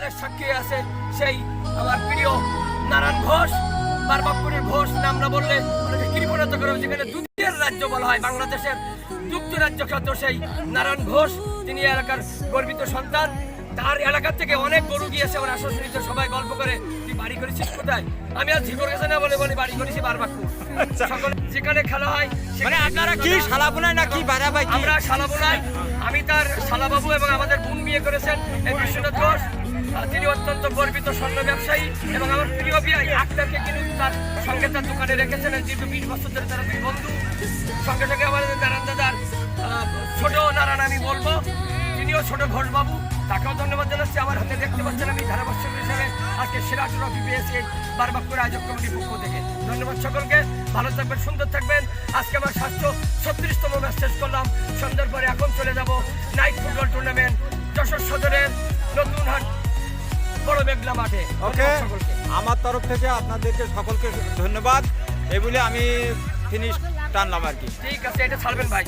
কালের সাক্ষী আছে সেই আমার প্রিয় নারায়ণ ঘোষ বারবাপুরের ঘোষ নাম না বললে অনেকে কৃপণতা করে যেখানে দুধের রাজ্য বলা হয়। বাংলাদেশের যুক্তরাজ্য খ্যাত সেই নারায়ণ ঘোষ তিনি এলাকার গর্বিত সন্তান। তার এলাকা থেকে অনেক গরু গিয়েছে ওরা শ্বশুরিতে সবাই গল্প করে তুই বাড়ি করেছিস কোথায়? আমি আর ঝিকর গেছে না বলে বলি বাড়ি করেছি বারবাকুর সকল যেখানে খেলা হয় আচ্ছা। মানে আপনারা কি শালাপুনায় না কি বাড়াবাই আমরা শালাবোনাই আমি তার শালাবাবু এবং আমাদের বোন বিয়ে করেছেন এই বিশ্বনাথ ঘোষ। তিনি অত্যন্ত গর্বিত স্বর্ণ ব্যবসায়ী এবং আমার প্রিয় বিয়ে আক্তারকে কিন্তু তার সঙ্গে তার দোকানে রেখেছেন দীর্ঘ বিশ বছর ধরে তারা দুই বন্ধু। সঙ্গে সঙ্গে আমাদের নারায়ণ দাদার ছোট নারায়ণ আমি বলব, তিনিও ছোট ঘোষবাবু, তাকেও ধন্যবাদ জানাচ্ছি। আমার হাতে দেখতে পাচ্ছেন আমি ধারাভাষ্যক হিসেবে আজকে সেরা ট্রফি পেয়েছি এই বারবাকুর আয়োজক কমিটির পক্ষ থেকে। ধন্যবাদ সকলকে, ভালো থাকবেন, সুন্দর থাকবেন। আজকে আমার স্বাস্থ্য ছত্রিশতম ম্যাচ শেষ করলাম। সন্ধ্যার পরে এখন চলে যাব নাইট ফুটবল টুর্নামেন্ট যশোর সদরের মেঘলা মাঠে। ওকে আমার তরফ থেকে আপনাদেরকে সকলকে ধন্যবাদ। এই বলে আমি ফিনিশ টানলাম আর কি। ঠিক আছে এটা ছাড়বেন ভাই